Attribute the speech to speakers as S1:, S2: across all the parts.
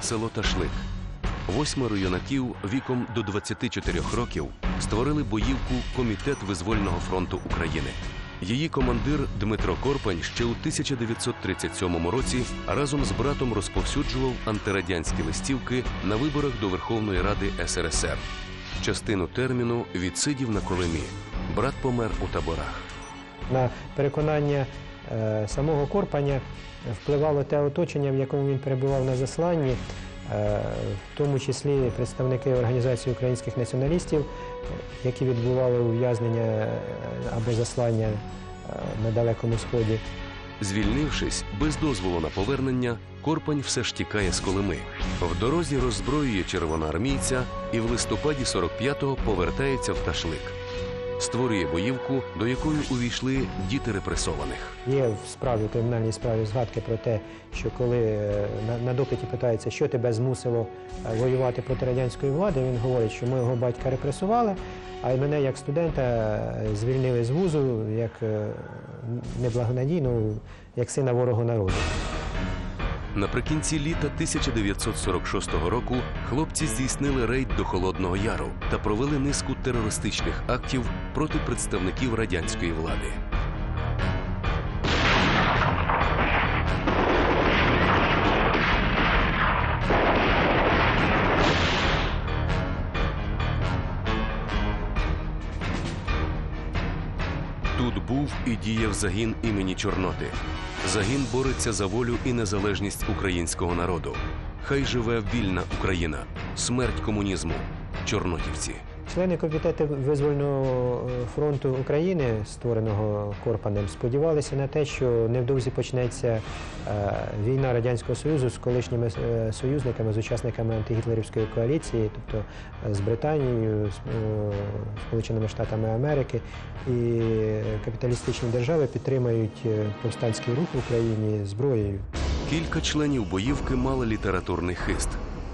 S1: село Ташлик. Восьмеро юнаків віком до 24 років створили боївку Комітет Визвольного фронту України. Її командир Дмитро Корпань ще у 1937 році разом з братом розповсюджував антирадянські листівки на виборах до Верховної Ради СРСР. Частину терміну відсидів на Колимі. Брат помер у таборах.
S2: На переконання самого Корпаня впливало те оточення, в якому він перебував на засланні, е, в тому числі представники Організації українських націоналістів, е, які відбували ув'язнення е, або заслання е, на Далекому Сході.
S1: Звільнившись без дозволу на повернення, Корпань все ж тікає з Колими. В дорозі роззброює червоноармійця і в листопаді 45-го повертається в Ташлик. Створює боївку, до якої увійшли діти репресованих.
S2: Є в справі, в кримінальній справі згадки про те, що коли е, на, допиті питається, що тебе змусило е, воювати проти радянської влади, він говорить, що мого батька репресували, а й мене як студента е, звільнили з вузу як неблагонадійну, як сина ворога народу.
S1: Наприкінці літа 1946 року хлопці здійснили рейд до Холодного Яру та провели низку терористичних актів проти представників радянської влади. Тут був і діяв загін імені Чорноти. Загін бореться за волю і незалежність українського народу. Хай живе вільна Україна, смерть комунізму, чорнотівці.
S2: Члени комітету визвольного е, фронту України, створеного Корпанем, сподівалися на те, що невдовзі почнеться е, війна радянського союзу з колишніми е, союзниками, з учасниками антигітлерівської коаліції, тобто з Британією, Сполученими Штатами Америки, і капіталістичні держави підтримають повстанський рух в Україні зброєю.
S1: Кілька членів боївки мали літературний хист.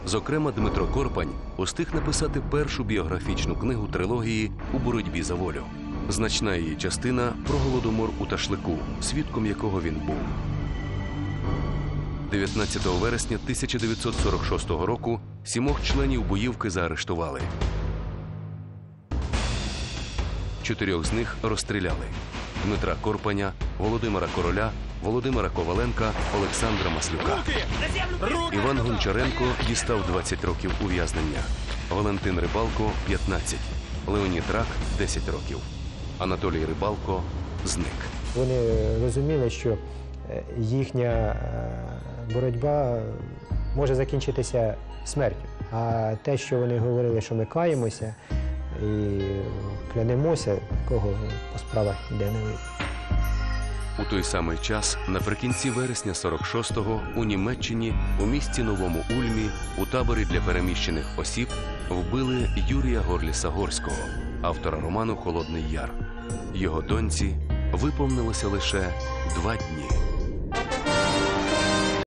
S1: Зокрема, Дмитро Корпань устиг написати першу біографічну книгу трилогії у боротьбі за волю. Значна її частина про голодомор у Ташлику, свідком якого він був. 19 вересня 1946 року сімох членів боївки заарештували. Чотирьох з них розстріляли: Дмитра Корпаня, Володимира Короля, Володимира Коваленка, Олександра Маслюка. Іван Гончаренко дістав 20 років ув'язнення, Валентин Рибалко 15, Леонід Рак 10 років. Анатолій Рибалко зник.
S2: Вони розуміли, що е, їхня е, боротьба може закінчитися смертю. А те, що вони говорили, що ми каємося і клянемося, такого по справах йде не вийде.
S1: У той самий час, наприкінці вересня 46-го, у Німеччині, у місті Новому Ульмі, у таборі для переміщених осіб, вбили Юрія Горліса Горського, автора роману Холодний Яр. Його доньці виповнилося лише два дні.